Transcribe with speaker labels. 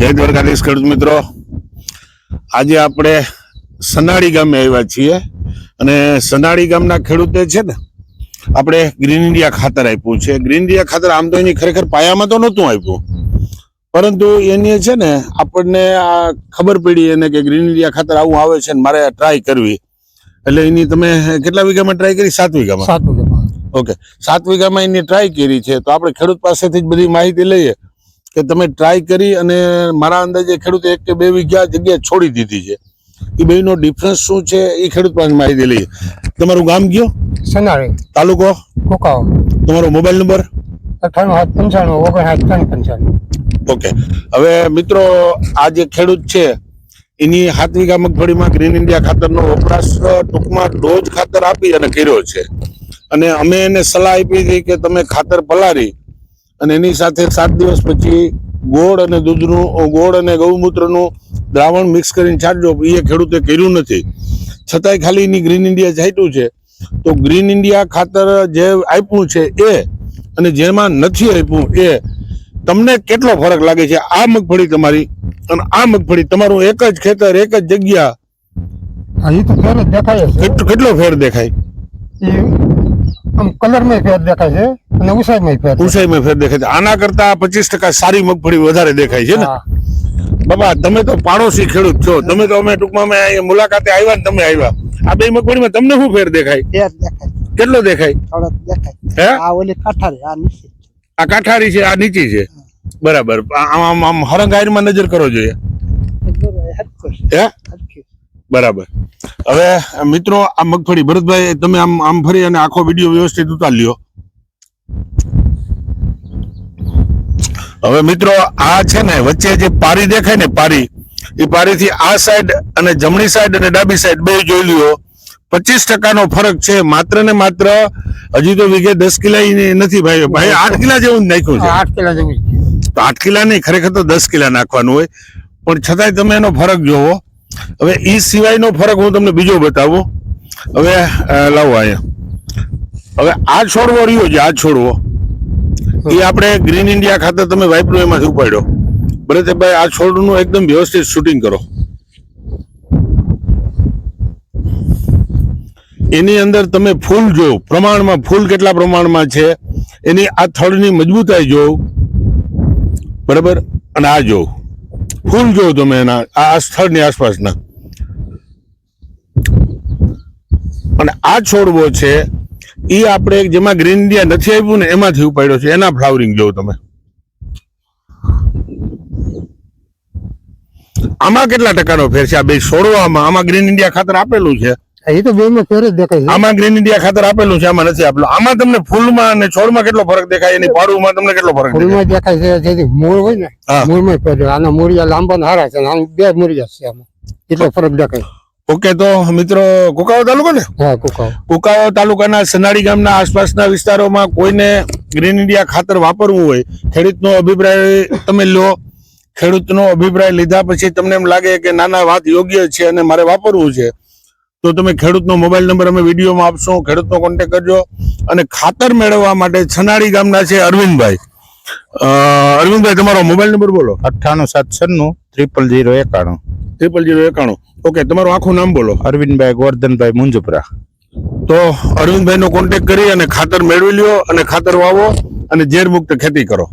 Speaker 1: જય દ્વારકાધીશ ખેડૂત મિત્રો. આજે આપણે સનાળી ગામે આવ્યા છીએ અને સનાળી ગામના ખેડૂતે છે ને આપણે ગ્રીન ઇન્ડિયા ખાતર આપ્યું છે. ગ્રીન ઇન્ડિયા ખાતર આમ તો એની ખરેખર પાયામાં તો નહોતું આપ્યું. પરંતુ એની છે ને આપણને આ ખબર પડી એને કે ગ્રીન ઇન્ડિયા ખાતર આવું આવે છે ને મારે ટ્રાય કરવી. એટલે એની તમે કેટલા વીઘામાં ટ્રાય કરી? સાત વીઘામાં?
Speaker 2: સાત વીઘામાં.
Speaker 1: ઓકે. સાત વીઘામાં એની ટ્રાય કરી છે. તો આપણે ખેડૂત પાસેથી જ બધી માહિતી લઈએ. કે તમે ટ્રાય કરી અને મારા અંદાજે ખેડૂતે એક કે બે વીઘા જગ્યા છોડી દીધી છે. એ બેનો ડિફરન્સ શું છે એ ખેડૂત પાસે માહિતી લઈએ. તમારું ગામ ગયો
Speaker 2: સનાળી
Speaker 1: તાલુકો?
Speaker 2: કુકાઓ
Speaker 1: તમારો મોબાઈલ નંબર?
Speaker 2: અઠાણું સાત પંચાણું ઓગણસાઠ ત્રણ પંચાણું.
Speaker 1: ઓકે હવે મિત્રો આ જે ખેડૂત છે એની સાત વીઘા મગફળીમાં ગ્રીન ઇન્ડિયા ખાતરનો વપરાશ ટૂંકમાં ડોઝ ખાતર આપી અને કર્યો છે. અને અમે એને સલાહ આપી હતી કે તમે ખાતર પલારી અને એની સાથે સાત દિવસ પછી ગોળ અને દૂધનું ગોળ અને ગૌમૂત્રનું દ્રાવણ મિક્સ કરીને છાંટજો. એ ખેડૂતે કર્યું નથી. છતાંય ખાલી એની ગ્રીન ઇન્ડિયા છાંટ્યું છે. તો ગ્રીન ઇન્ડિયા ખાતર જે આપ્યું છે એ અને જેમાં નથી આપ્યું એ તમને કેટલો ફરક લાગે છે? આ મગફળી તમારી અને આ મગફળી તમારું એક જ ખેતર એક જ જગ્યા
Speaker 2: એ તો ફેર દેખાય
Speaker 1: કેટલો ફેર દેખાય?
Speaker 2: આમ કલરમાં ફેર દેખાય છે. અને ઉસાઈમાં ફેર
Speaker 1: ઉસાઈમાં ફેર દેખાય છે. આના કરતા પચીસ ટકા સારી મગફળી વધારે દેખાય છે ને? બાબા તમે તો પાડોશી ખેડૂત છો. તમે તો અમે ટૂંકમાં અમે મુલાકાતે આવ્યા ને તમે આવ્યા. આ બે મગફળીમાં તમને શું ફેર દેખાય?
Speaker 3: ફેર દેખાય.
Speaker 1: કેટલો દેખાય? હે?
Speaker 3: આ ઓલી કાઠારી આ નીચી.
Speaker 1: આ કાઠારી છે આ નીચી છે. બરાબર. આમ આમ આમ હરંગાયરમાં નજર કરો જોઈએ. હે? બરાબર. હવે મિત્રો આ મગફળી ભરતભાઈ તમે આમ આમ ફરી અને આખો વીડિયો વ્યવસ્થિત ઉતાર લ્યો. હવે મિત્રો આ છે ને વચ્ચે જે પારી દેખાય ને પારી એ પારીથી આ સાઈડ અને જમણી સાઈડ અને ડાબી સાઈડ બે જોઈ લ્યો. પચીસ ટકાનો ફરક છે માત્ર ને માત્ર હજી તો વીઘે દસ કિલા નથી ભાઈ. ભાઈ આઠ કિલા જેવું નાખ્યું છે.
Speaker 2: આઠ કિલા જેવું
Speaker 1: તો આઠ કિલા નહીં ખરેખર તો દસ કિલા નાખવાનું હોય. પણ છતાંય તમે એનો ફરક જોવો. હવે એ સિવાયનો ફરક હું તમને બીજો બતાવું. હવે લાવો અહીંયા. હવે આ છોડવો રહ્યો છે આ છોડવો. એ આપણે ગ્રીન ઇન્ડિયા ખાતર તમે વાપરો, એમાંથી ઉપાડ્યો. બરાબર ભાઈ આ છોડનું એકદમ વ્યવસ્થિત શૂટિંગ કરો. એની અંદર તમે ફૂલ જો, પ્રમાણમાં ફૂલ કેટલા પ્રમાણમાં છે, એની આ થડની મજબૂતાઈ જો. બરાબર? અને આ જો. ફૂલ જો તમે એના આ સ્થળની આસપાસના. અને આ છોડવો છે એ આપણે જેમાં ગ્રીન ઇન્ડિયા નથી આપ્યું ને એમાંથી ઉપાડ્યો છે. એના ફ્લાવરિંગ જોવો તમે. આમાં કેટલા ટકાનો ફેર છે? આ બે છોડવામાં આમાં ગ્રીન ઇન્ડિયા ખાતર આપેલું છે.
Speaker 2: એ તો બેમાં ફેર જ દેખાય
Speaker 1: આમાં ગ્રીન ઇન્ડિયા ખાતર આપેલું છે આમાં નથી આપેલું. આમાં તમને ફૂલમાં અને છોડમાં કેટલો ફરક દેખાય? એની પાડુમાં તમને કેટલો ફરક દેખાય?
Speaker 2: ફૂલમાં દેખાય છે જેથી મૂળ હોય ને. મૂળમાં ફેર આના મૂળિયા લાંબા ને હારા છે બે મૂળિયા છે આમાં. એટલો ફરક દેખાય?
Speaker 1: ઓકે તો મિત્રો કુકાવા તાલુકો ને
Speaker 2: હા
Speaker 1: કુકાવા તાલુકાના સનાડી ગામના આસપાસના વિસ્તારોમાં કોઈને ગ્રીન ઇન્ડિયા ખાતર વાપરવું હોય ખેડૂતનો અભિપ્રાય તમે લો. ખેડૂતનો અભિપ્રાય લીધા પછી તમને એમ લાગે કે નાના વાત યોગ્ય છે અને મારે વાપરવું છે તો તમે ખેડૂતનો મોબાઈલ નંબર અમે વિડીયોમાં આપશું. ખેડૂતનો કોન્ટેક કરજો. અને ખાતર મેળવવા માટે છનાડી ગામના છે અરવિંદભાઈ. અરવિંદભાઈ તમારો મોબાઈલ નંબર બોલો.
Speaker 4: અઠ્ઠાણું સાત છન્નું ત્રિપલ જીરો એકાણું.
Speaker 1: ત્રિપલ જીરો એકાણું. ઓકે તમારું આખું નામ બોલો.
Speaker 4: અરવિંદભાઈ ગોરધનભાઈ મુંજપરા.
Speaker 1: તો અરવિંદભાઈનો કોન્ટેક કરી અને ખાતર મેળવી લ્યો અને ખાતર વાવો અને ઝેર મુક્ત ખેતી કરો.